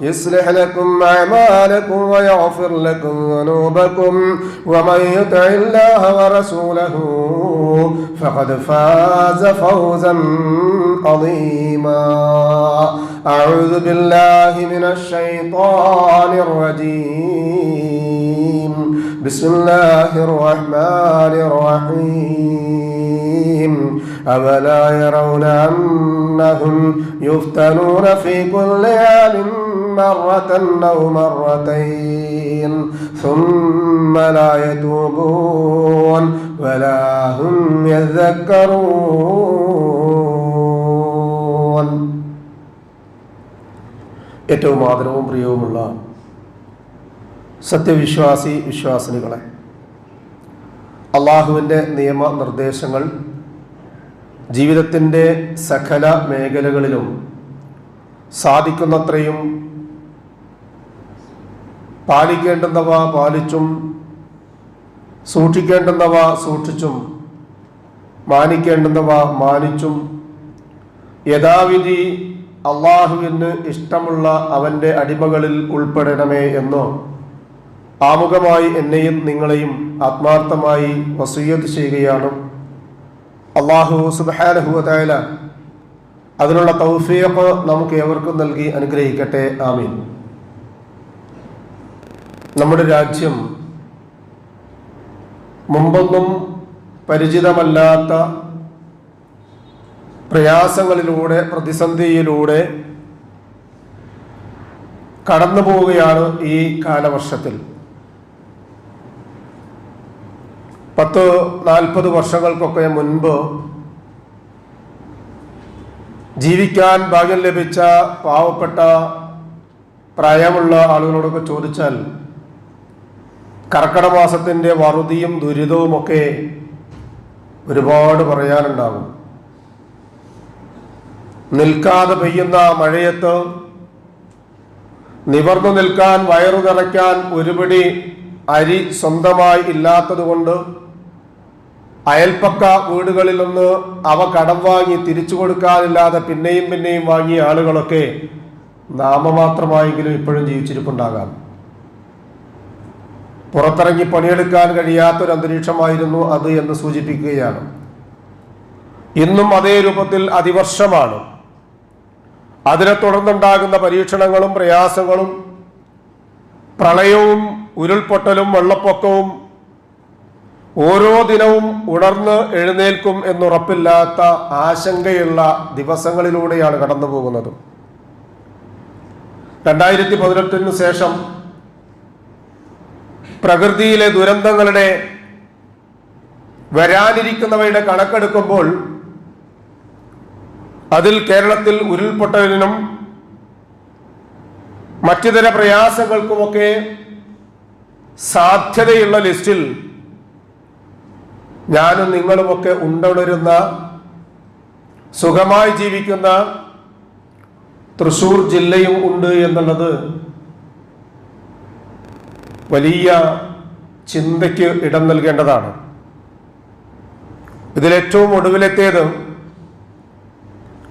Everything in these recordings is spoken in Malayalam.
يصلح لكم أعمالكم ويغفر لكم ذنوبكم ومن يطع الله ورسوله فقد فاز فوزا عظيما. أعوذ بالله من الشيطان الرجيم. بسم الله الرحمن الرحيم. أولا يرون أنهم يفتنون في كل عام مرة أو مرتين ثم لا يتوبون ولا هم يذكرون ഏറ്റവും ആദരവും പ്രിയവുമുള്ള സത്യവിശ്വാസി വിശ്വാസിനികളെ അള്ളാഹുവിൻ്റെ നിയമനിർദ്ദേശങ്ങൾ ജീവിതത്തിൻ്റെ സകല മേഖലകളിലും സാധിക്കുന്നത്രയും പാലിക്കേണ്ടുന്നവ പാലിച്ചും സൂക്ഷിക്കേണ്ടുന്നവ സൂക്ഷിച്ചും മാനിക്കേണ്ടുന്നവ മാനിച്ചും. യഥാവിധി അള്ളാഹുവിന് ഇഷ്ടമുള്ള അവന്റെ അടിമകളിൽ ഉൾപ്പെടണമേ എന്നോ ആമുഖമായി എന്നെയും നിങ്ങളെയും ആത്മാർത്ഥമായി വസൂയത്ത് ചെയ്യുകയാണ്. അള്ളാഹു സുബാനഹുല അതിനുള്ള തൗഫീഖ് നമുക്ക് ഏവർക്കും നൽകി അനുഗ്രഹിക്കട്ടെ. ആമീൻ. നമ്മുടെ രാജ്യം മുമ്പൊന്നും പരിചിതമല്ലാത്ത പ്രയാസങ്ങളിലൂടെ പ്രതിസന്ധിയിലൂടെ കടന്നു പോവുകയാണ് ഈ കാലവർഷത്തിൽ. പത്ത് നാൽപ്പത് വർഷങ്ങൾക്കൊക്കെ മുൻപ് ജീവിക്കാൻ ഭാഗ്യം ലഭിച്ച പാവപ്പെട്ട പ്രായമുള്ള ആളുകളോടൊക്കെ ചോദിച്ചാൽ കർക്കട മാസത്തിന്റെ വറുതിയും ദുരിതവുമൊക്കെ ഒരുപാട് പറയാനുണ്ടാകും. നിൽക്കാതെ പെയ്യുന്ന മഴയത്ത് നിവർന്നു നിൽക്കാൻ വയറു നിറയ്ക്കാൻ ഒരുപിടി അരി സ്വന്തമായി ഇല്ലാത്തതുകൊണ്ട് അയൽപ്പക്ക വീടുകളിൽ നിന്ന് അവ കടം വാങ്ങി തിരിച്ചു കൊടുക്കാനില്ലാതെ പിന്നെയും പിന്നെയും വാങ്ങിയ ആളുകളൊക്കെ നാമമാത്രമായെങ്കിലും ഇപ്പോഴും ജീവിച്ചിരിപ്പുണ്ടാകാം. പുറത്തിറങ്ങി പണിയെടുക്കാൻ കഴിയാത്തൊരു അന്തരീക്ഷമായിരുന്നു അത് എന്ന് സൂചിപ്പിക്കുകയാണ്. ഇന്നും അതേ രൂപത്തിൽ അതിവർഷമാണ്. അതിനെ തുടർന്നുണ്ടാകുന്ന പരീക്ഷണങ്ങളും പ്രയാസങ്ങളും പ്രളയവും ഉരുൾപൊട്ടലും വെള്ളപ്പൊക്കവും ഓരോ ദിനവും ഉണർന്ന് എഴുന്നേൽക്കും എന്നുറപ്പില്ലാത്ത ആശങ്കയുള്ള ദിവസങ്ങളിലൂടെയാണ് കടന്നു പോകുന്നത് രണ്ടായിരത്തി പതിനെട്ടിന് ശേഷം പ്രകൃതിയിലെ ദുരന്തങ്ങളുടെ വരാനിരിക്കുന്നവയുടെ കണക്കെടുക്കുമ്പോൾ അതിൽ കേരളത്തിൽ ഉരുൾപൊട്ടലിനും മറ്റുതര പ്രയാസങ്ങൾക്കുമൊക്കെ സാധ്യതയുള്ള ലിസ്റ്റിൽ ഞാനും നിങ്ങളുമൊക്കെ ഉണ്ടുണരുന്ന സുഖമായി ജീവിക്കുന്ന തൃശൂർ ജില്ലയും ഉണ്ട് എന്നുള്ളത് വലിയ ചിന്തയ്ക്ക് ഇടം നൽകേണ്ടതാണ്. ഇതിലേറ്റവും ഒടുവിലെത്തിയത്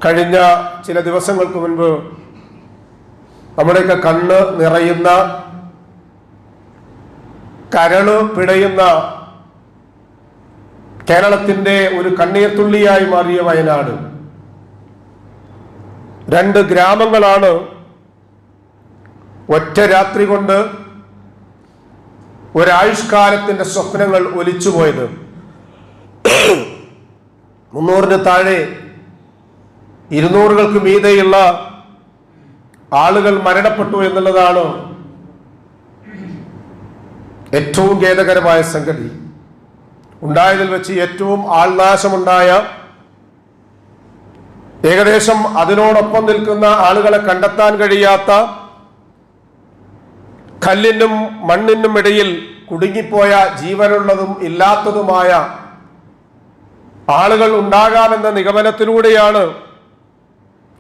കഴിഞ്ഞ ചില ദിവസങ്ങൾക്ക് മുൻപ് നമ്മുടെയൊക്കെ കണ്ണ് നിറയുന്ന കരൾ പിടയുന്ന കേരളത്തിന്റെ ഒരു കണ്ണീർത്തുള്ളിയായി മാറിയ വയനാട്. രണ്ട് ഗ്രാമങ്ങളാണ് ഒറ്റ രാത്രി കൊണ്ട് ഒരായുഷ്കാലത്തിന്റെ സ്വപ്നങ്ങൾ ഒലിച്ചുപോയത്. മുന്നൂറിന് താഴെ ഇരുന്നൂറുകൾക്ക് മീതെയുള്ള ആളുകൾ മരണപ്പെട്ടു എന്നുള്ളതാണ് ഏറ്റവും ഖേദകരമായ സംഗതി. ഉണ്ടായതിൽ വെച്ച് ഏറ്റവും ആൾനാശമുണ്ടായ ഏകദേശം അതിനോടൊപ്പം നിൽക്കുന്ന ആളുകളെ കണ്ടെത്താൻ കഴിയാത്ത കല്ലിനും മണ്ണിനും ഇടയിൽ കുടുങ്ങിപ്പോയ ജീവനുള്ളതും ഇല്ലാത്തതുമായ ആളുകൾ ഉണ്ടാകാമെന്ന നിഗമനത്തിലൂടെയാണ്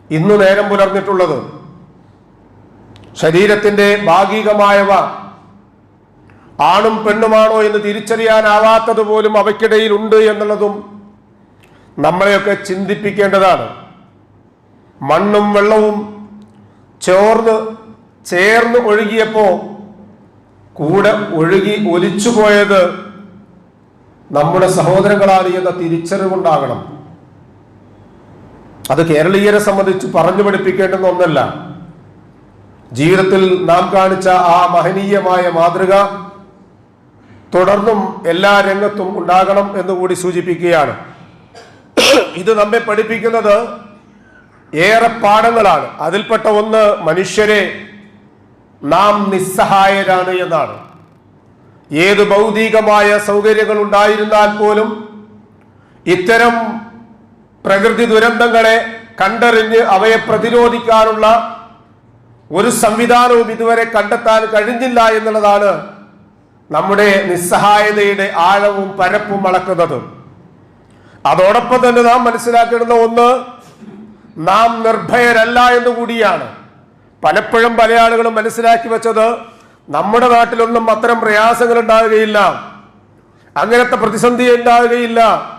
ഇന്ന് നേരം പുലർന്നിട്ടുള്ളത്. ശരീരത്തിന്റെ ഭാഗികമായവ ആണും പെണ്ണുമാണോ എന്ന് തിരിച്ചറിയാനാവാത്തത് പോലും അവയ്ക്കിടയിൽ ഉണ്ട് എന്നുള്ളതും നമ്മളെയൊക്കെ ചിന്തിപ്പിക്കേണ്ടതാണ്. മണ്ണും വെള്ളവും ചോർന്ന് ചേർന്ന് ഒഴുകിയപ്പോ കൂടെ ഒഴുകി ഒലിച്ചുപോയത് നമ്മുടെ സഹോദരങ്ങളാണ് എന്ന തിരിച്ചറിവുണ്ടാകണം. അത് കേരളീയരെ സംബന്ധിച്ച് പറഞ്ഞു പഠിപ്പിക്കേണ്ടുന്ന ഒന്നല്ല. ജീവിതത്തിൽ നാം കാണിച്ച ആ മഹനീയമായ മാതൃക തുടർന്നും എല്ലാ രംഗത്തും ഉണ്ടാകണം എന്ന് കൂടി സൂചിപ്പിക്കുകയാണ്. ഇത് നമ്മെ പഠിപ്പിക്കുന്നത് ഏറെ പാഠങ്ങളാണ്. അതിൽപ്പെട്ട ഒന്ന് മനുഷ്യരെ നാം നിസ്സഹായരാണ് എന്നാണ്. ഏത് ഭൗതികമായ സൗകര്യങ്ങൾ ഉണ്ടായിരുന്നാൽ പോലും ഇത്തരം പ്രകൃതി ദുരന്തങ്ങളെ കണ്ടറിഞ്ഞ് അവയെ പ്രതിരോധിക്കാനുള്ള ഒരു സംവിധാനവും ഇതുവരെ കണ്ടെത്താൻ കഴിഞ്ഞില്ല എന്നുള്ളതാണ് നമ്മുടെ നിസ്സഹായതയുടെ ആഴവും പരപ്പും അളക്കുന്നത്. അതോടൊപ്പം തന്നെ നാം മനസ്സിലാക്കേണ്ടുന്ന ഒന്ന് നാം നിർഭയരല്ല എന്ന് കൂടിയാണ് പലപ്പോഴും പല ആളുകളും മനസ്സിലാക്കി വെച്ചത് നമ്മുടെ നാട്ടിലൊന്നും അത്തരം പ്രയാസങ്ങൾ ഉണ്ടാവുകയില്ല അങ്ങനത്തെ പ്രതിസന്ധി ഉണ്ടാവുകയില്ല.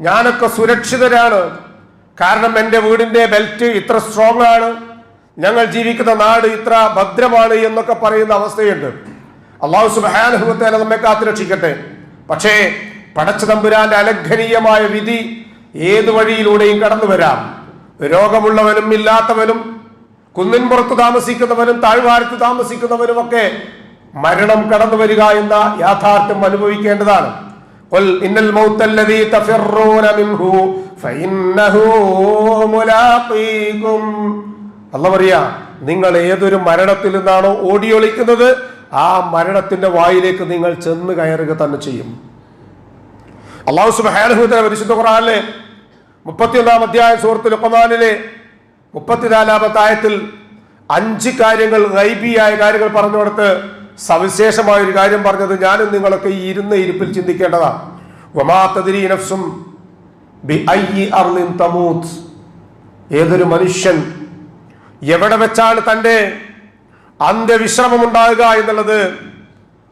ഞാനൊക്കെ സുരക്ഷിതരാണ്. കാരണം എന്റെ വീടിന്റെ ബെൽറ്റ് ഇത്ര സ്ട്രോങ് ആണ്. ഞങ്ങൾ ജീവിക്കുന്ന നാട് ഇത്ര ഭദ്രമാണ് എന്നൊക്കെ പറയുന്ന അവസ്ഥയുണ്ട്. അള്ളാഹു സുബാനുഭവത്തെ നമ്മെ കാത്തുരക്ഷിക്കട്ടെ. പക്ഷേ പടച്ച തമ്പുരാന്റെ അലംഘനീയമായ വിധി ഏതു വഴിയിലൂടെയും കടന്നു വരാം രോഗമുള്ളവനും ഇല്ലാത്തവനും കുന്നിൻപുറത്ത് താമസിക്കുന്നവരും താഴ്വാരത്ത് താമസിക്കുന്നവരുമൊക്കെ മരണം കടന്നു വരിക എന്ന യാഥാർത്ഥ്യം അനുഭവിക്കേണ്ടതാണ്. ഇന്നൽ തഫിറൂന മിൻഹു ഫഇന്നഹു മുലാഖീകും. പറയാ നിങ്ങൾ ഏതൊരു മരണത്തിൽ നിന്നാണോ ഓടിയൊളിക്കുന്നത് ആ മരണത്തിന്റെ വായിലേക്ക് നിങ്ങൾ ചെന്ന് കയറുക തന്നെ ചെയ്യും. അള്ളാഹു സുബ്ഹാനഹു തആല പരിശുദ്ധ ഖുർആനിലെ മുപ്പത്തിയൊന്നാം അധ്യായ സൂറത്തുൽ ഖുർആനിലെ മുപ്പത്തിനാലാമത്തെ ആയത്തിൽ അഞ്ച് കാര്യങ്ങൾ റൈബിയായ കാര്യങ്ങൾ പറഞ്ഞു കൊടുത്ത് സവിശേഷമായ ഒരു കാര്യം പറഞ്ഞത് ഞാനും നിങ്ങളൊക്കെ ഈ ഇരുന്ന ഇരിപ്പിൽ ചിന്തിക്കേണ്ടതാണ് നഫ്സും ബി തമൂത്ത് ഏതൊരു മനുഷ്യൻ എവിടെ വെച്ചാണ് തന്റെ അന്ത്യവിശ്രമം ഉണ്ടാകുക എന്നുള്ളത്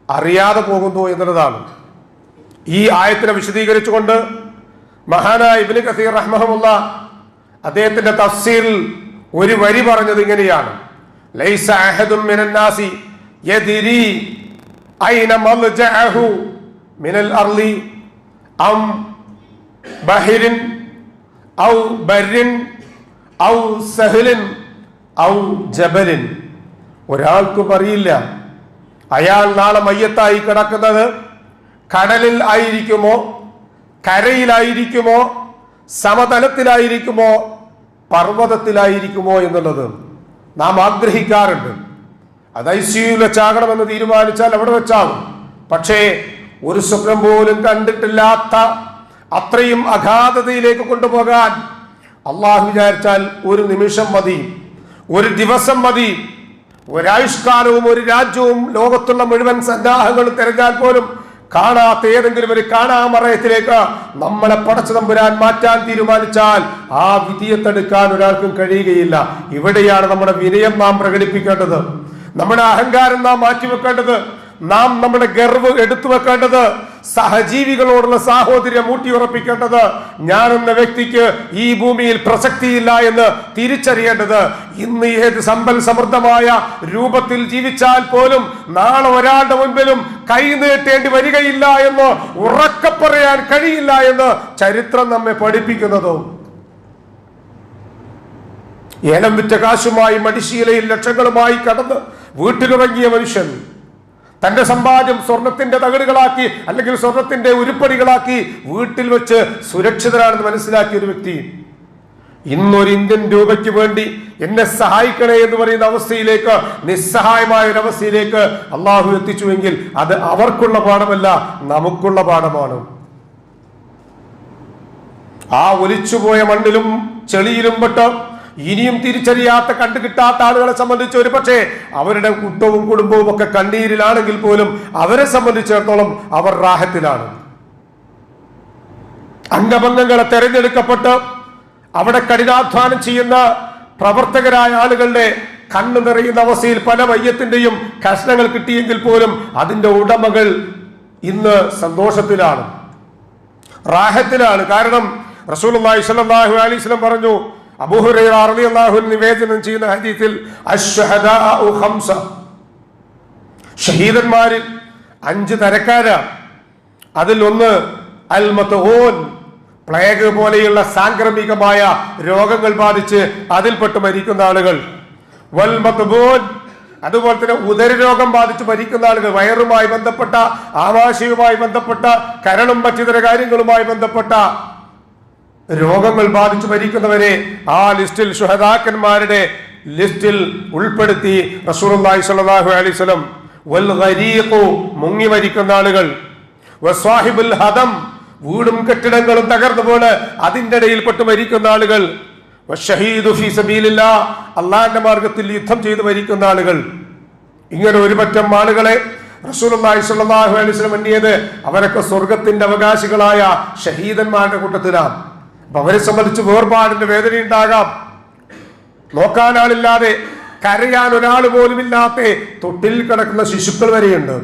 അറിയാതെ പോകുന്നു എന്നുള്ളതാണ്. ഈ ആയത്തിനെ വിശദീകരിച്ചുകൊണ്ട് മഹാനായ ഇബ്നു കസീർ റഹ്മഹമുല്ല അദ്ദേഹത്തിന്റെ തഫ്സീറിൽ ഒരു വരി പറഞ്ഞത് ഇങ്ങനെയാണ്. ലൈസ അഹദും യദ്രി ഐന മൽജഅഹു മിനൽ അം ഔ ഔ സഹലിൻ ഔ ജബലിൻ. ഒരാൾക്കും അറിയില്ല. അയാൾ നാളെ മയ്യത്തായി കിടക്കുന്നത് കടലിൽ ആയിരിക്കുമോ? കരയിലായിരിക്കുമോ? സമതലത്തിലായിരിക്കുമോ? പർവതത്തിലായിരിക്കുമോ എന്നുള്ളത് നാം ആഗ്രഹിക്കാറുണ്ട്. അത് ഐ വെച്ചാകണമെന്ന് തീരുമാനിച്ചാൽ അവിടെ വെച്ചാകും പക്ഷേ ഒരു സ്വപ്നം പോലും കണ്ടിട്ടില്ലാത്ത അത്രയും അഗാധതയിലേക്ക് കൊണ്ടുപോകാൻ അള്ളാഹു വിചാരിച്ചാൽ ഒരു നിമിഷം മതി ഒരു ദിവസം മതി. ഒരായുഷ്കാലവും ഒരു രാജ്യവും ലോകത്തുള്ള മുഴുവൻ സന്നാഹങ്ങളും തിരഞ്ഞാൽ പോലും കാണാത്ത ഏതെങ്കിലും ഒരു കാണാമറയത്തിലേക്ക് നമ്മളെ പടച്ചു തമ്പുരാൻ മാറ്റാൻ തീരുമാനിച്ചാൽ ആ വിധിയെ ഒരാൾക്കും കഴിയുകയില്ല. ഇവിടെയാണ് നമ്മുടെ വിനയം നാം പ്രകടിപ്പിക്കേണ്ടത്. നമ്മുടെ അഹങ്കാരം നാം മാറ്റിവെക്കേണ്ടത്. നാം നമ്മുടെ ഗർവ് എടുത്തു വെക്കേണ്ടത് സഹജീവികളോടുള്ള സാഹോദര്യം ഊട്ടിയുറപ്പിക്കേണ്ടത് ഞാൻ എന്ന വ്യക്തിക്ക് ഈ ഭൂമിയിൽ പ്രസക്തിയില്ല എന്ന് തിരിച്ചറിയേണ്ടത് ഇന്ന് ഏത് സമ്പൽ സമൃദ്ധമായ രൂപത്തിൽ ജീവിച്ചാൽ പോലും നാളെ ഒരാളുടെ മുൻപിലും കൈ നീട്ടേണ്ടി വരികയില്ല എന്ന് ഉറക്കെ പറയാൻ കഴിയില്ല എന്ന് ചരിത്രം നമ്മെ പഠിപ്പിക്കുന്നതും. ഏലം വിറ്റ കാശുമായി മടിശീലയിൽ ലക്ഷങ്ങളുമായി കടന്ന് വീട്ടിലിറങ്ങിയ മനുഷ്യൻ തന്റെ സമ്പാദ്യം സ്വർണത്തിന്റെ തകടുകളാക്കി അല്ലെങ്കിൽ സ്വർണത്തിന്റെ ഉരുപ്പടികളാക്കി വീട്ടിൽ വെച്ച് സുരക്ഷിതരാണെന്ന് മനസ്സിലാക്കിയ ഒരു വ്യക്തി ഇന്നൊരു ഇന്ത്യൻ രൂപയ്ക്ക് വേണ്ടി എന്നെ സഹായിക്കണേ എന്ന് പറയുന്ന അവസ്ഥയിലേക്ക് നിസ്സഹായമായ ഒരു അവസ്ഥയിലേക്ക് അള്ളാഹു എത്തിച്ചുവെങ്കിൽ അത് അവർക്കുള്ള പാഠമല്ല നമുക്കുള്ള പാഠമാണ്. ആ ഒലിച്ചുപോയ മണ്ണിലും ചെളിയിലും പെട്ട് ഇനിയും തിരിച്ചറിയാത്ത കണ്ടു കിട്ടാത്ത ആളുകളെ സംബന്ധിച്ച് ഒരു പക്ഷേ അവരുടെ കുട്ടവും കുടുംബവും ഒക്കെ കണ്ണീരിലാണെങ്കിൽ പോലും അവരെ സംബന്ധിച്ചിടത്തോളം അവർ റാഹത്തിലാണ്. അംഗഭംഗങ്ങളെ തെരഞ്ഞെടുക്കപ്പെട്ട് അവിടെ കഠിനാധ്വാനം ചെയ്യുന്ന പ്രവർത്തകരായ ആളുകളുടെ കണ്ണു നിറയുന്ന അവസ്ഥയിൽ പല വയ്യത്തിന്റെയും കഷ്ണങ്ങൾ കിട്ടിയെങ്കിൽ പോലും അതിന്റെ ഉടമകൾ ഇന്ന് സന്തോഷത്തിലാണ്. റാഹത്തിലാണ്. കാരണം റസൂലുള്ളാഹി സ്വല്ലല്ലാഹു അലൈഹി സ്വലം പറഞ്ഞു അബൂഹുറൈറ റളിയല്ലാഹു നിവേദനം ചെയ്യുന്ന അശ്ഹദാഉ ഖംസ. ഷഹീദന്മാരിൽ അഞ്ച് തരക്കാരാണ് അതിൽ ഒന്ന് പ്ലേഗ് പോലെയുള്ള സാംക്രമികമായ രോഗങ്ങൾ ബാധിച്ച് അതിൽപ്പെട്ട് മരിക്കുന്ന ആളുകൾ. വൽ മത്ബൂൻ അതുപോലെ തന്നെ ഉദരരോഗം ബാധിച്ച് മരിക്കുന്ന ആളുകൾ. വയറുമായി ബന്ധപ്പെട്ട ആവാശയുമായി ബന്ധപ്പെട്ട കരളും മറ്റിതര കാര്യങ്ങളുമായി ബന്ധപ്പെട്ട രോഗങ്ങൾ ബാധിച്ചു മരിക്കുന്നവരെ ആ ലിസ്റ്റിൽ ഷുഹദാക്കന്മാരുടെ ലിസ്റ്റിൽ ഉൾപ്പെടുത്തി വസല്ലം വൽ ഗരീഖു മുങ്ങി മരിക്കുന്ന ആളുകൾ ഹദം വീടും കെട്ടിടങ്ങളും തകർന്നു പോണ് അതിന്റെ ഇടയിൽപ്പെട്ട് മരിക്കുന്ന ആളുകൾ അള്ളാന്റെ മാർഗത്തിൽ യുദ്ധം ചെയ്ത് മരിക്കുന്ന ആളുകൾ. ഇങ്ങനെ ഒരു പറ്റം ആളുകളെ സ്വല്ലല്ലാഹു അലൈഹി വസല്ലം എണ്ണിയത് അവരൊക്കെ സ്വർഗത്തിന്റെ അവകാശികളായ ഷഹീദന്മാരുടെ കൂട്ടത്തിലാണ്. അപ്പൊ അവരെ സംബന്ധിച്ച് വേർപാടിന്റെ വേദന ഉണ്ടാകാം നോക്കാൻ ആളില്ലാതെ കരയാൻ ഒരാൾ പോലും ഇല്ലാത്ത തൊട്ടിൽ കിടക്കുന്ന ശിശുക്കൾ വരെയുണ്ട്.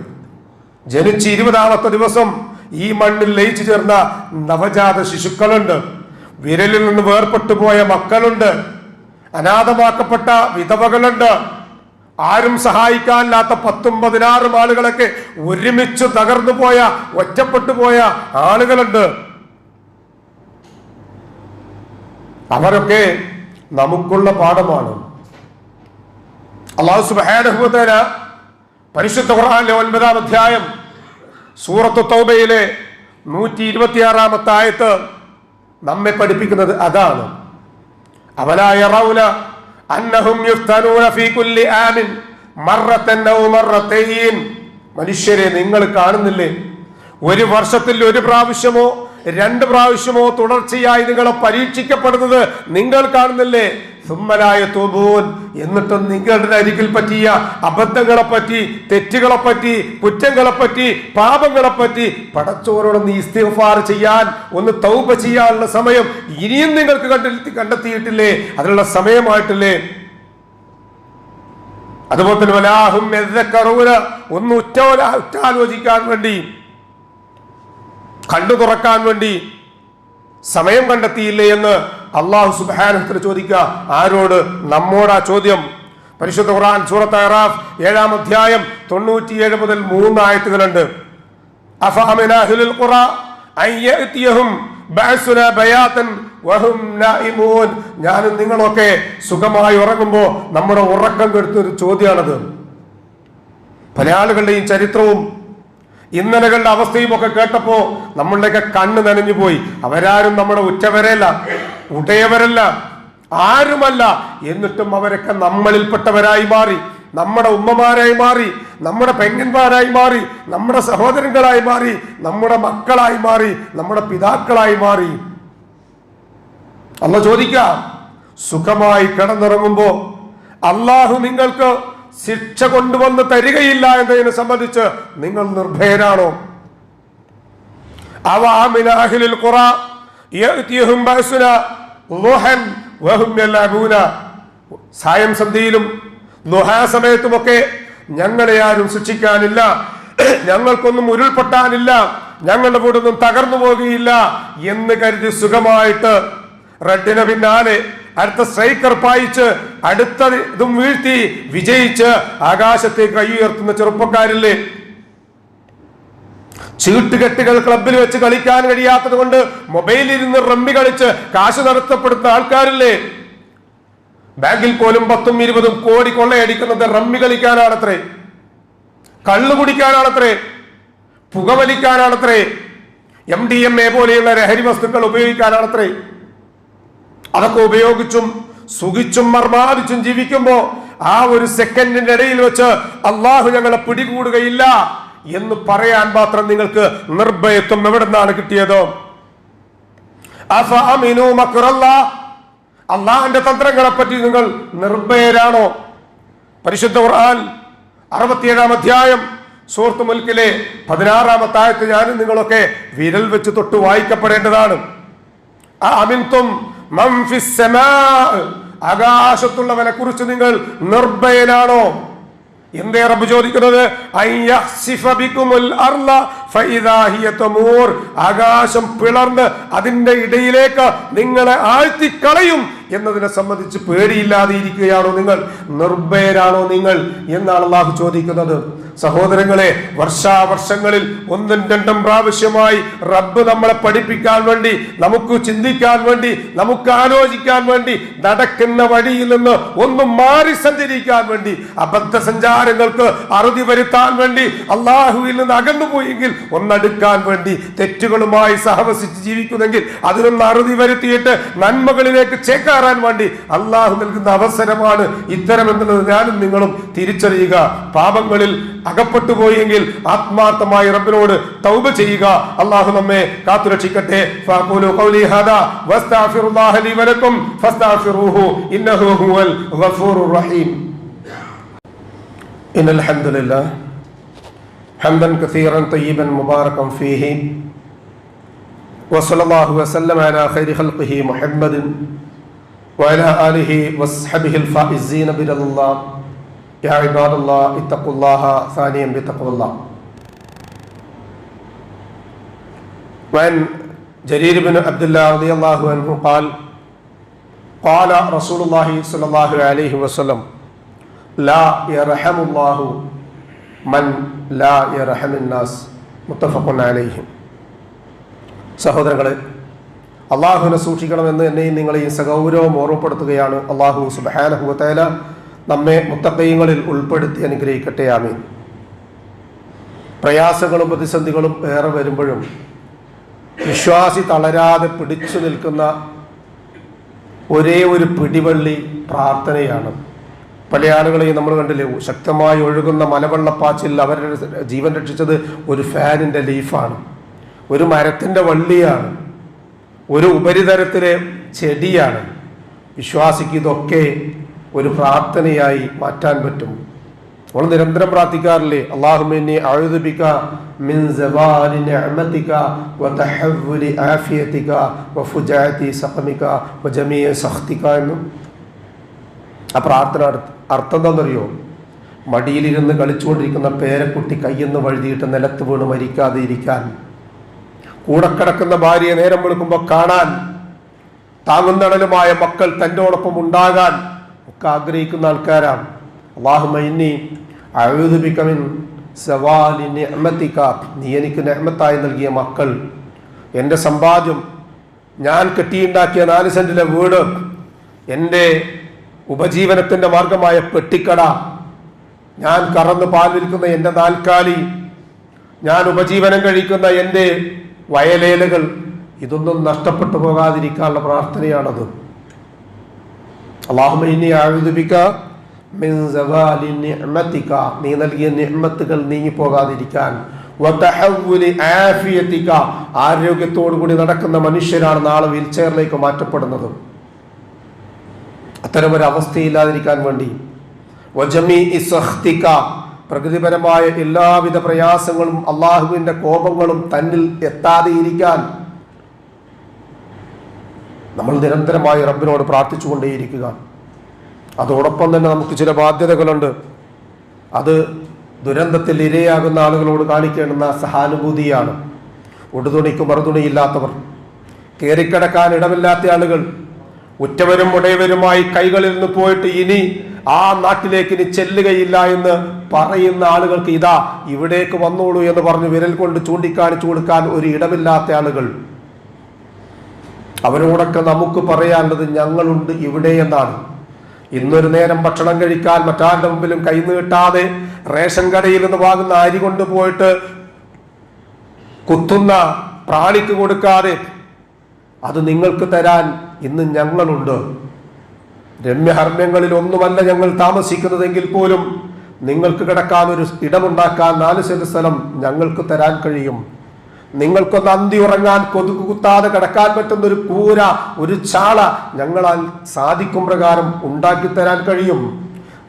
ജനിച്ച് ഇരുപതാമത്തെ ദിവസം ഈ മണ്ണിൽ ലയിച്ചു ചേർന്ന നവജാത ശിശുക്കളുണ്ട്. വിരലിൽ നിന്ന് വേർപെട്ടു പോയ മക്കളുണ്ട്. അനാഥമാക്കപ്പെട്ട വിധവകളുണ്ട്. ആരും സഹായിക്കാനില്ലാത്ത പത്തും പതിനാറും ആളുകളൊക്കെ ഒരുമിച്ച് തകർന്നു പോയ ഒറ്റപ്പെട്ടു പോയ ആളുകളുണ്ട്. അവരൊക്കെ നമുക്കുള്ള പാഠമാണ്. അള്ളാഹു സുബാനുഭവത്തേന പരിശുദ്ധ ഖുർആനിലെ ഒൻപതാം അധ്യായം സൂറത്ത് തൗബയിലെ നൂറ്റി ഇരുപത്തിയാറാമത്തെ ആയത്ത് നമ്മെ പഠിപ്പിക്കുന്നത് അതാണ്. ഫീ ഔ മനുഷ്യരെ നിങ്ങൾ കാണുന്നില്ലേ? ഒരു വർഷത്തിൽ ഒരു പ്രാവശ്യമോ രണ്ട് പ്രാവശ്യമോ തുടർച്ചയായി നിങ്ങളെ പരീക്ഷിക്കപ്പെടുന്നത് നിങ്ങൾ കാണുന്നില്ലേ? സുമ്മനായ തൂബൂൻ. എന്നിട്ടും നിങ്ങളുടെ അരികിൽ പറ്റിയ അബദ്ധങ്ങളെ പറ്റി തെറ്റുകളെ പറ്റി കുറ്റങ്ങളെ പറ്റി പാപങ്ങളെ പറ്റി പടച്ചോരോടൊന്ന് ഇസ്തിഫാർ ചെയ്യാൻ ഒന്ന് തൗബ ചെയ്യാനുള്ള സമയം ഇനിയും നിങ്ങൾക്ക് കണ്ടെത്തി കണ്ടെത്തിയിട്ടില്ലേ? അതിനുള്ള സമയമായിട്ടില്ലേ? അതുപോലെ തന്നെ ഒന്ന് ഉറ്റ ഉറ്റാലോചിക്കാൻ വേണ്ടി കണ്ണു തുറക്കാൻ വേണ്ടി സമയം കണ്ടെത്തിയില്ലേ എന്ന് അള്ളാഹു സുബാനത്തിന് ചോദിക്കുക. ആരോട്? നമ്മോടാ ചോദ്യം. പരിശുദ്ധ ഖുർആൻ സൂറത്ത് അറാഫ് ഏഴാം അധ്യായം തൊണ്ണൂറ്റിയേഴ് മുതൽ മൂന്ന് ആയത്തുകളുണ്ട്. ഞാനും നിങ്ങളൊക്കെ സുഖമായി ഉറങ്ങുമ്പോൾ നമ്മുടെ ഉറക്കം കെടുത്തൊരു ചോദ്യമാണത് പല ആളുകളുടെയും ചരിത്രവും ഇന്നലകളുടെ അവസ്ഥയും ഒക്കെ കേട്ടപ്പോ നമ്മളുടെയൊക്കെ കണ്ണ് നനഞ്ഞു പോയി. അവരാരും നമ്മുടെ ഉറ്റവരല്ല ഉടയവരല്ല ആരുമല്ല. എന്നിട്ടും അവരൊക്കെ നമ്മളിൽപ്പെട്ടവരായി മാറി നമ്മുടെ ഉമ്മമാരായി മാറി നമ്മുടെ പെങ്ങന്മാരായി മാറി നമ്മുടെ സഹോദരങ്ങളായി മാറി നമ്മുടെ മക്കളായി മാറി നമ്മുടെ പിതാക്കളായി മാറി. അല്ല ചോദിക്കാം. സുഖമായി കിടന്നിറങ്ങുമ്പോ അള്ളാഹു നിങ്ങൾക്ക് ശിക്ഷ കൊണ്ടുവന്ന് തരികയില്ല എന്നതിനെ സംബന്ധിച്ച് നിങ്ങൾ നിർഭയരാണോ? അവാമിലാഹിലിൽ ഖുറ വഹും യലബൂന. സായം സന്ധിയിലും ലുഹാ സമയത്തുമൊക്കെ ഞങ്ങളെ ആരും ശിക്ഷിക്കാനില്ല. ഞങ്ങൾക്കൊന്നും ഉരുൾപൊട്ടാനില്ല. ഞങ്ങളുടെ വീടൊന്നും തകർന്നു പോകുകയില്ല എന്ന് കരുതി സുഖമായിട്ട് റെഡിന് പിന്നാലെ അടുത്ത സ്ട്രൈക്കർ പായിച്ച് അടുത്ത ഇതും വീഴ്ത്തി വിജയിച്ച് ആകാശത്തേക്ക് കൈ ഉയർത്തുന്ന ചെറുപ്പക്കാരില്ലേ? ചീട്ടുകെട്ടുകൾ ക്ലബിൽ വെച്ച് കളിക്കാൻ കഴിയാത്തത് കൊണ്ട് മൊബൈലിൽ ഇരുന്ന് റമ്മി കളിച്ച് കാശ് നടത്തപ്പെടുന്ന ആൾക്കാരില്ലേ? ബാങ്കിൽ പോലും പത്തും ഇരുപതും കോടി കൊള്ളയടിക്കുന്നത് റമ്മി കളിക്കാനാണത്രേ. കള്ളു കുടിക്കാനാണത്രേ. പുകവലിക്കാനാണത്രേ. എം ഡി എം എ പോലെയുള്ള ലഹരി വസ്തുക്കൾ ഉപയോഗിക്കാനാണത്രേ. അതൊക്കെ ഉപയോഗിച്ചും സുഖിച്ചും മർമാദിച്ചും ജീവിക്കുമ്പോ ആ ഒരു സെക്കൻഡിന്റെ ഇടയിൽ വെച്ച് അള്ളാഹു ഞങ്ങളെ പിടികൂടുകയില്ല എന്ന് പറയാൻ മാത്രം നിങ്ങൾക്ക് നിർഭയത്വം എവിടെ നിന്നാണ് കിട്ടിയത്? അള്ളാഹിന്റെ തന്ത്രങ്ങളെ പറ്റി നിങ്ങൾ നിർഭയരാണോ? പരിശുദ്ധ ഖുർആൻ അറുപത്തിയേഴാം അധ്യായം സൂറത്ത് മുൽക്കിലെ പതിനാറാമത്തെ ആയത്ത് ഞാനും നിങ്ങളൊക്കെ വിരൽ വെച്ച് തൊട്ട് വായിക്കപ്പെടേണ്ടതാണ്. ആ സമാ ആകാശത്തുള്ളവനെ കുറിച്ച് നിങ്ങൾ നിർഭയനാണോ? എന്തേ റബ്ബ് ചോദിക്കുന്നത്? ആകാശം പിളർന്ന് അതിന്റെ ഇടയിലേക്ക് നിങ്ങളെ ആഴ്ത്തി കളയും എന്നതിനെ സംബന്ധിച്ച് പേടിയില്ലാതെ ഇരിക്കുകയാണോ നിങ്ങൾ? നിർഭയരാണോ നിങ്ങൾ? എന്നാണ് അള്ളാഹു ചോദിക്കുന്നത്. സഹോദരങ്ങളെ വർഷാവർഷങ്ങളിൽ ഒന്നും രണ്ടും പ്രാവശ്യമായി റബ്ബ് നമ്മളെ പഠിപ്പിക്കാൻ വേണ്ടി നമുക്ക് ചിന്തിക്കാൻ വേണ്ടി നമുക്ക് ആലോചിക്കാൻ വേണ്ടി നടക്കുന്ന വഴിയിൽ നിന്ന് ഒന്നും മാറി സഞ്ചരിക്കാൻ വേണ്ടി അബദ്ധ സഞ്ചാരങ്ങൾക്ക് അറുതി വരുത്താൻ വേണ്ടി അള്ളാഹുവിൽ നിന്ന് അകന്നുപോയെങ്കിൽ ഒന്നടുക്കാൻ വേണ്ടി തെറ്റുകളുമായി സഹവസിച്ച് ജീവിക്കുന്നെങ്കിൽ അതിനൊന്ന് അറുതി വരുത്തിയിട്ട് നന്മകളിലേക്ക് ചേക്കാറാൻ വേണ്ടി അള്ളാഹു നൽകുന്ന അവസരമാണ് ഇത്തരം എന്നുള്ളത് ഞാനും നിങ്ങളും തിരിച്ചറിയുക പാപങ്ങളിൽ അകപ്പെട്ടു പോയെങ്കിൽ ആത്മാർത്ഥമായി റബ്ബിനോട് തൗബ ചെയ്യുക അള്ളാഹു നമ്മെ കാത്തുരക്ഷിക്കട്ടെ ഫഅഖൂലു ഖൗലി ഹാദാ വസ്തഗ്ഫിറുല്ലാഹ ലി വലക്കും ഫസ്തഗ്ഫിറൂഹു ഇന്നഹു ഹുവൽ ഗഫൂറുർ റഹീം إن الحمد لله حمدا كثيرا طيبا مباركا فيه وصلى الله وسلم على خير خلقه محمد وعلى آله وصحبه الفائزين برضا الله يا عباد الله اتقوا الله ثانيا بتقوى الله وعن جرير بن عبد الله رضي الله عنه قال قال رسول الله صلى الله عليه وسلم لا يرحم الله من لا يرحم الناس മുത്തഫഖുൻ അലൈഹിം സഹോദരങ്ങളെ അള്ളാഹുവിനെ സൂക്ഷിക്കണമെന്ന് എന്നെയും നിങ്ങളെയും സഗൗരവം ഓർമ്മപ്പെടുത്തുകയാണ് അള്ളാഹു സുബാനഹുവത്തേല നമ്മെ മുത്തക്കയങ്ങളിൽ ഉൾപ്പെടുത്തി അനുഗ്രഹിക്കട്ടെ ആമീൻ. പ്രയാസങ്ങളും പ്രതിസന്ധികളും ഏറെ വരുമ്പോഴും വിശ്വാസി തളരാതെ പിടിച്ചു നിൽക്കുന്ന ഒരേ ഒരു പിടിവള്ളി പ്രാർത്ഥനയാണ്. പല ആളുകളെയും നമ്മൾ കണ്ടില്ലേ ശക്തമായി ഒഴുകുന്ന മലവെള്ളപ്പാച്ചിൽ അവരുടെ ജീവൻ രക്ഷിച്ചത് ഒരു ഫാനിന്റെ ലീഫാണ്. ഒരു മരത്തിന്റെ വള്ളിയാണ്. ഒരു ഉപരിതലത്തിലെ ചെടിയാണ്. വിശ്വാസിക്ക് ഇതൊക്കെ ഒരു പ്രാർത്ഥനയായി മാറ്റാൻ പറ്റും. നമ്മൾ നിരന്തരം പ്രാർത്ഥിക്കാറില്ലേ അള്ളാഹുമിനി അഴുതുബിക്ക മിൻ വജമിയ ആ പ്രാർത്ഥന അർത്ഥം എന്താണെന്നറിയോ? മടിയിലിരുന്ന് കളിച്ചുകൊണ്ടിരിക്കുന്ന പേരക്കുട്ടി കയ്യെന്ന് വഴുതിയിട്ട് നിലത്ത് വീണ് മരിക്കാതെ ഇരിക്കാൻ. കൂടെ കിടക്കുന്ന ഭാര്യയെ നേരം വെളുക്കുമ്പോൾ കാണാൻ താങ്ങുന്നടലുമായ മക്കൾ തന്റെയോടൊപ്പം ഉണ്ടാകാൻ ഒക്കെ ആഗ്രഹിക്കുന്ന ആൾക്കാരാണ്. അള്ളാഹുമൈനി അഴുതുപിക്കമിൻ നീ എനിക്ക് നെഹ്മത്തായി നൽകിയ മക്കൾ. എന്റെ സമ്പാദ്യം ഞാൻ കെട്ടിയുണ്ടാക്കിയ നാല് സെന്റിലെ വീട്. എന്റെ ഉപജീവനത്തിന്റെ മാർഗമായ പെട്ടിക്കട. ഞാൻ കറന്ന് പാൽ വിൽക്കുന്ന എന്റെ നാൽക്കാലി. ഞാൻ ഉപജീവനം കഴിക്കുന്ന എന്റെ വയലേലകൾ ഇതൊന്നും നഷ്ടപ്പെട്ടു പോകാതിരിക്കാനുള്ള പ്രാർത്ഥനയാണത്. അള്ളാഹുമൈനി നിഅ്മതിക നീ നൽകിയ നിഹ്മത്തുകൾ നീങ്ങിപ്പോകാതിരിക്കാൻ ആരോഗ്യത്തോടു കൂടി നടക്കുന്ന മനുഷ്യരാണ് നാളെ വീൽ ചെയറിലേക്ക് മാറ്റപ്പെടുന്നത്. അത്തരമൊരു ഒരു അവസ്ഥയില്ലാതിരിക്കാൻ വേണ്ടി. വജമി ഇസഹ്തിക പ്രകൃതിപരമായ എല്ലാവിധ പ്രയാസങ്ങളും അള്ളാഹുവിന്റെ കോപങ്ങളും തന്നിൽ എത്താതെ ഇരിക്കാൻ നമ്മൾ നിരന്തരമായി റബ്ബിനോട് പ്രാർത്ഥിച്ചുകൊണ്ടേയിരിക്കുക. അതോടൊപ്പം തന്നെ നമുക്ക് ചില ബാധ്യതകളുണ്ട്. അത് ദുരന്തത്തിൽ ഇരയാകുന്ന ആളുകളോട് കാണിക്കേണ്ടുന്ന സഹാനുഭൂതിയാണ്. ഉടുതുണിക്ക് മറുതുണിയില്ലാത്തവർ കയറിക്കിടക്കാൻ ഇടമില്ലാത്ത ആളുകൾ ഉറ്റവരും ഉടയവരുമായി കൈകളിൽ നിന്ന് പോയിട്ട് ഇനി ആ നാട്ടിലേക്ക് ഇനി ചെല്ലുകയില്ല എന്ന് പറയുന്ന ആളുകൾക്ക് ഇതാ ഇവിടേക്ക് വന്നോളൂ എന്ന് പറഞ്ഞ് വിരൽ കൊണ്ട് ചൂണ്ടിക്കാണിച്ചു കൊടുക്കാൻ ഒരു ഇടമില്ലാത്ത ആളുകൾ. അവരോടൊക്കെ നമുക്ക് പറയാനുള്ളത് ഞങ്ങളുണ്ട് ഇവിടെ എന്നാണ്. ഇന്നൊരു നേരം ഭക്ഷണം കഴിക്കാൻ മറ്റാരുടെ മുമ്പിലും കൈനീട്ടാതെ റേഷൻ കടയിൽ നിന്ന് വാങ്ങുന്ന അരി കൊണ്ടുപോയിട്ട് കുത്തുന്ന പ്രാണിക്ക് കൊടുക്കാതെ അത് നിങ്ങൾക്ക് തരാൻ ഇന്ന് ഞങ്ങളുണ്ട്. രമ്യഹർമ്മ്യങ്ങളിൽ ഒന്നുമല്ല ഞങ്ങൾ താമസിക്കുന്നതെങ്കിൽ പോലും നിങ്ങൾക്ക് കിടക്കാൻ ഒരു ഇടമുണ്ടാക്കാൻ നാല് സെന്റ് സ്ഥലം ഞങ്ങൾക്ക് തരാൻ കഴിയും. നിങ്ങൾക്കൊന്ന് അന്തി ഉറങ്ങാൻ കൊതുക് കുത്താതെ കിടക്കാൻ പറ്റുന്ന ഒരു കൂര ഒരു ചാള ഞങ്ങളാൽ സാധിക്കും പ്രകാരം ഉണ്ടാക്കി തരാൻ കഴിയും.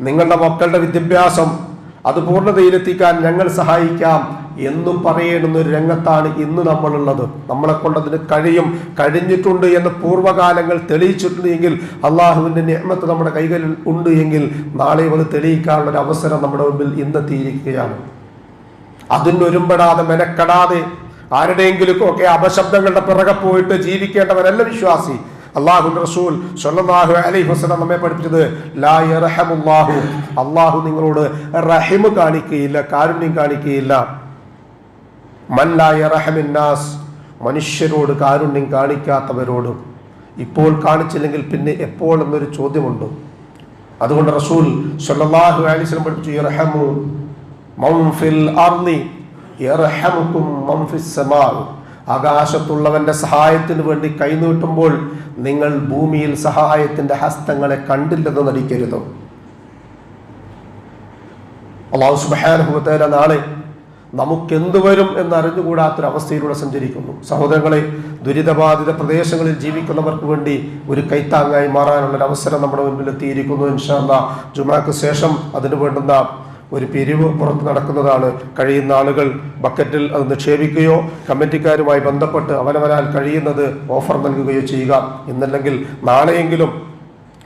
നിങ്ങളുടെ മക്കളുടെ വിദ്യാഭ്യാസം അത് പൂർണതയിലെത്തിക്കാൻ ഞങ്ങൾ സഹായിക്കാം എന്നും പറയേണ്ടുന്ന ഒരു രംഗത്താണ് ഇന്ന് നമ്മളുള്ളത്. നമ്മളെ കൊണ്ടതിന് കഴിയും കഴിഞ്ഞിട്ടുണ്ട് എന്ന് പൂർവകാലങ്ങൾ തെളിയിച്ചിട്ടുണ്ട് എങ്കിൽ അള്ളാഹുവിന്റെ നിയമത്ത് നമ്മുടെ കൈകളിൽ ഉണ്ട് എങ്കിൽ നാളെയും അത് തെളിയിക്കാനുള്ള ഒരു അവസരം നമ്മുടെ മുമ്പിൽ ഇന്നെത്തിയിരിക്കുകയാണ്. അതിനൊരുമ്പെടാതെ മെനക്കെടാതെ ആരുടെയെങ്കിലും ഒക്കെ അപശബ്ദങ്ങളുടെ പിറകെ പോയിട്ട് ജീവിക്കേണ്ടവരല്ല വിശ്വാസി. അള്ളാഹു റസൂൽ സല്ലല്ലാഹു അലൈഹി വസല്ലം നമ്മെ പഠിപ്പിച്ചത് ലാ യർഹമുല്ലാഹു. അള്ളാഹു നിങ്ങളോട് റഹിമ് കാണിക്കുകയില്ല കാരുണ്യം കാണിക്കുകയില്ല മൻ ലാ യർഹമിന്നാസ് മനുഷ്യരോട് കാരുണ്യം കാണിക്കാത്തവരോട്. ഇപ്പോൾ കാണിച്ചില്ലെങ്കിൽ പിന്നെ എപ്പോൾ എന്നൊരു ചോദ്യമുണ്ട്. അതുകൊണ്ട് റസൂൽ സല്ലല്ലാഹു അലൈഹി വസല്ലം പഠിപ്പിച്ചു യർഹമു മൻ ഫിൽ അർളി യർഹമുക്കും മൻ ഫിസ് സമാ ആകാശത്തുള്ളവന്റെ സഹായത്തിന് വേണ്ടി കൈനീട്ടുമ്പോൾ നിങ്ങൾ ഭൂമിയിൽ സഹായത്തിന്റെ ഹസ്തങ്ങളെ കണ്ടില്ലെന്ന് നടിക്കരുത് അള്ളാഹു സുബാനുഭവത്തേല നാളെ നമുക്കെന്ത് വരും എന്നറിഞ്ഞുകൂടാത്തൊരവസ്ഥയിലൂടെ സഞ്ചരിക്കുന്നു. സഹോദരങ്ങളെ ദുരിതബാധിത പ്രദേശങ്ങളിൽ ജീവിക്കുന്നവർക്ക് വേണ്ടി ഒരു കൈത്താങ്ങായി മാറാനുള്ളൊരവസരം നമ്മുടെ മുൻപിൽ എത്തിയിരിക്കുന്നു ഇൻഷാല്ല ജുമാക്ക് ശേഷം അതിനു വേണ്ടുന്ന ഒരു പിരിവ് പുറത്ത് നടക്കുന്നതാണ്. കഴിയുന്ന ആളുകൾ ബക്കറ്റിൽ അത് നിക്ഷേപിക്കുകയോ കമ്മിറ്റിക്കാരുമായി ബന്ധപ്പെട്ട് അവനവനാൽ കഴിയുന്നത് ഓഫർ നൽകുകയോ ചെയ്യുക. എന്നല്ലെങ്കിൽ നാളെയെങ്കിലും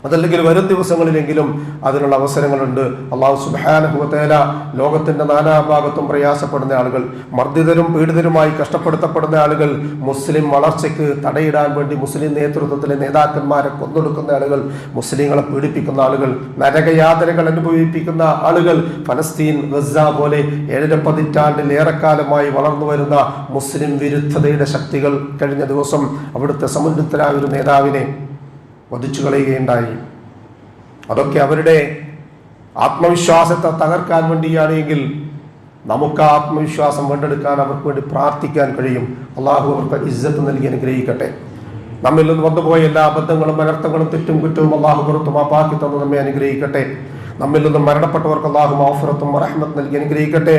അതല്ലെങ്കിൽ വരും ദിവസങ്ങളിലെങ്കിലും അതിനുള്ള അവസരങ്ങളുണ്ട്. അള്ളാഹു സുബാനുഭവത്തേല ലോകത്തിന്റെ നാനാഭാഗത്തും പ്രയാസപ്പെടുന്ന ആളുകൾ മർദ്ദിതരും പീഡിതരുമായി കഷ്ടപ്പെടുത്തപ്പെടുന്ന ആളുകൾ മുസ്ലിം വളർച്ചയ്ക്ക് തടയിടാൻ വേണ്ടി മുസ്ലിം നേതൃത്വത്തിലെ നേതാക്കന്മാരെ കൊന്നൊടുക്കുന്ന ആളുകൾ മുസ്ലിങ്ങളെ പീഡിപ്പിക്കുന്ന ആളുകൾ നരകയാതനകൾ അനുഭവിപ്പിക്കുന്ന ആളുകൾ ഫലസ്തീൻ ഗസ പോലെ ഏഴര പതിറ്റാണ്ടിലേറെക്കാലമായി വളർന്നു വരുന്ന മുസ്ലിം വിരുദ്ധതയുടെ ശക്തികൾ കഴിഞ്ഞ ദിവസം അവിടുത്തെ സമുന്നതരായ ഒരു നേതാവിനെ വധിച്ചു കളയുകയുണ്ടായി. അതൊക്കെ അവരുടെ ആത്മവിശ്വാസത്തെ തകർക്കാൻ വേണ്ടിയാണെങ്കിൽ നമുക്ക് ആ ആത്മവിശ്വാസം വേണ്ടെടുക്കാൻ അവർക്ക് വേണ്ടി പ്രാർത്ഥിക്കാൻ കഴിയും. അള്ളാഹു അവർക്ക് ഇജ്ജത്ത് നൽകി അനുഗ്രഹിക്കട്ടെ. നമ്മിൽ നിന്ന് വന്നുപോയ എല്ലാ അബദ്ധങ്ങളും അനർത്ഥങ്ങളും തെറ്റും കുറ്റവും അള്ളാഹു പുറത്തും അപ്പാക്കി തന്നു നമ്മെ അനുഗ്രഹിക്കട്ടെ. നമ്മിൽ നിന്നും മരണപ്പെട്ടവർക്ക് അള്ളാഹു മാഫുറത്തും റഹ്മത്ത് നൽകി അനുഗ്രഹിക്കട്ടെ.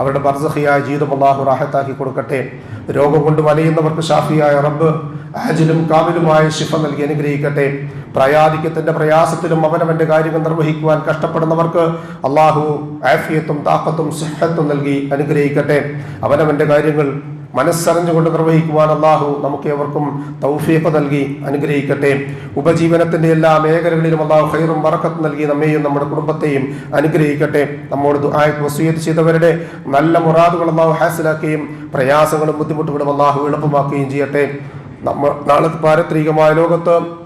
അവരുടെ ബർസഹിയായ ജീവിതം അള്ളാഹു റാഹത്താക്കി കൊടുക്കട്ടെ. രോഗം കൊണ്ട് വലയുന്നവർക്ക് ഷാഫിയായ റബ്ബ് ആജിലും കാവിലുമായ ശിഫ നൽകി അനുഗ്രഹിക്കട്ടെ. പ്രയാധിക്യത്തിന്റെ പ്രയാസത്തിലും അവനവന്റെ കാര്യങ്ങൾ നിർവഹിക്കുവാൻ കഷ്ടപ്പെടുന്നവർക്ക് അള്ളാഹു ആഫിയത്തും താക്കത്തും സിഹത്തും നൽകി അനുഗ്രഹിക്കട്ടെ. അവനവന്റെ കാര്യങ്ങൾ മനസ്സറിഞ്ഞുകൊണ്ട് നിർവഹിക്കുവാൻ അള്ളാഹു നമുക്ക് എവർക്കും തൗഫീഖ് നൽകി അനുഗ്രഹിക്കട്ടെ. ഉപജീവനത്തിന്റെ എല്ലാ മേഖലകളിലും അള്ളാഹു ഹൈറും വറക്കത്ത് നൽകി നമ്മെയും നമ്മുടെ കുടുംബത്തെയും അനുഗ്രഹിക്കട്ടെ. നമ്മോട് ദുആയ്ക്ക് വസീയത്ത് ചെയ്തവരുടെ നല്ല മുറാദുകൾ അള്ളാഹു ഹാസിലാക്കുകയും പ്രയാസങ്ങളും ബുദ്ധിമുട്ടുകളും അള്ളാഹു എളുപ്പമാക്കുകയും ചെയ്യട്ടെ. നമ്മൾ നാളെ പാരത്രികമായ ലോകത്ത്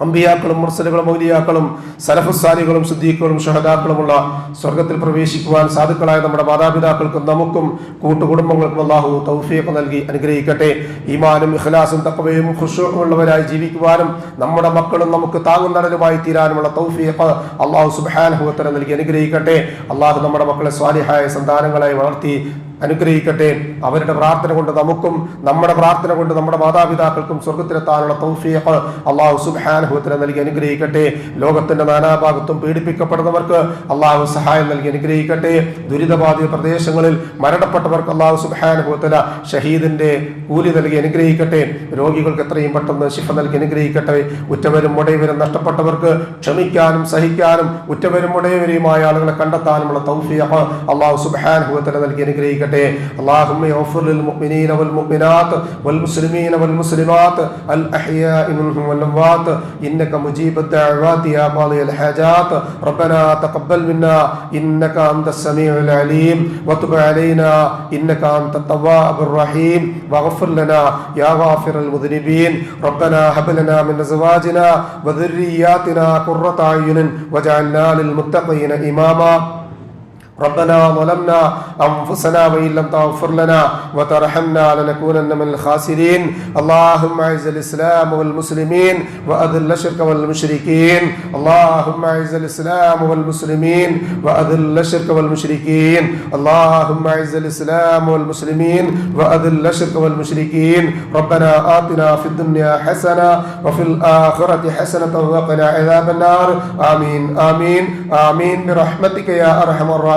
അമ്പിയാക്കളും മുർസലുകളും മൗലിയാക്കളും സലഫുസാലികളും സിദ്ദീഖുകളും ഷഹദാക്കളുമുള്ള സ്വർഗത്തിൽ പ്രവേശിക്കുവാൻ സാധുക്കളായ നമ്മുടെ മാതാപിതാക്കൾക്കും നമുക്കും കൂട്ടുകുടുംബങ്ങൾക്കും അള്ളാഹു തൗഫീഖ് നൽകി അനുഗ്രഹിക്കട്ടെ. ഈമാനും ഇഖ്ലാസും തക്കവയും ഖുഷുള്ളവരായി ജീവിക്കുവാനും നമ്മുടെ മക്കളും നമുക്ക് താങ്ങുന്നടലുമായി തീരാനുമുള്ള തൗഫീഖ് അള്ളാഹു സുബാനുഭവത്തര നൽകി അനുഗ്രഹിക്കട്ടെ. അള്ളാഹു നമ്മുടെ മക്കളെ സ്വാലിഹായ സന്താനങ്ങളായി വളർത്തി അനുഗ്രഹിക്കട്ടെ. അവരുടെ പ്രാർത്ഥന കൊണ്ട് നമുക്കും നമ്മുടെ പ്രാർത്ഥന കൊണ്ട് നമ്മുടെ മാതാപിതാക്കൾക്കും സ്വർഗത്തിലെത്താനുള്ള തൗഫീഖ് അള്ളാഹു സുബാനുഭവത്തിന് നൽകി അനുഗ്രഹിക്കട്ടെ. ലോകത്തിന്റെ നാനാഭാഗത്തും പീഡിപ്പിക്കപ്പെടുന്നവർക്ക് അള്ളാഹു സഹായം നൽകി അനുഗ്രഹിക്കട്ടെ. ദുരിതബാധിത പ്രദേശങ്ങളിൽ മരണപ്പെട്ടവർക്ക് അള്ളാഹു സുബാനുഭവത്തില ഷഹീദിന്റെ കൂലി നൽകി അനുഗ്രഹിക്കട്ടെ. രോഗികൾക്ക് എത്രയും പെട്ടെന്ന് ശിഫ നൽകി അനുഗ്രഹിക്കട്ടെ. ഉറ്റവരും മുടയവരും നഷ്ടപ്പെട്ടവർക്ക് ക്ഷമിക്കാനും സഹിക്കാനും ഉറ്റവരും മുടയവരെയുമായ ആളുകളെ കണ്ടെത്താനുമുള്ള തൗഫീഖ് അള്ളാഹു സുബാനുഭവത്തില നൽകി അനുഗ്രഹിക്കട്ടെ. اللهم اغفر للمؤمنين والمؤمنات والمسلمين والمسلمات الأحياء منهم والأموات إنك مجيب الدعوات يا قاضي الحاجات ربنا تقبل منا إنك أنت السميع العليم وتب علينا إنك أنت التواب الرحيم واغفر لنا يا غافر المذنبين ربنا هب لنا من أزواجنا وذرياتنا قرة أعين واجعلنا للمتقين إماما ربنا ظلمنا أنفسنا وإن لم تغفر لنا وترحمنا لنكونن من الخاسرين. اللهم أعز الإسلام والمسلمين وأذل الشرك والمشركين. اللهم أعز الإسلام والمسلمين وأذل الشرك والمشركين. اللهم أعز الإسلام والمسلمين وأذل الشرك والمشركين. ربنا آتنا في الدنيا حسنة وفي الآخرة حسنة وقنا عذاب النار. آمين آمين آمين. برحمتك يا أرحم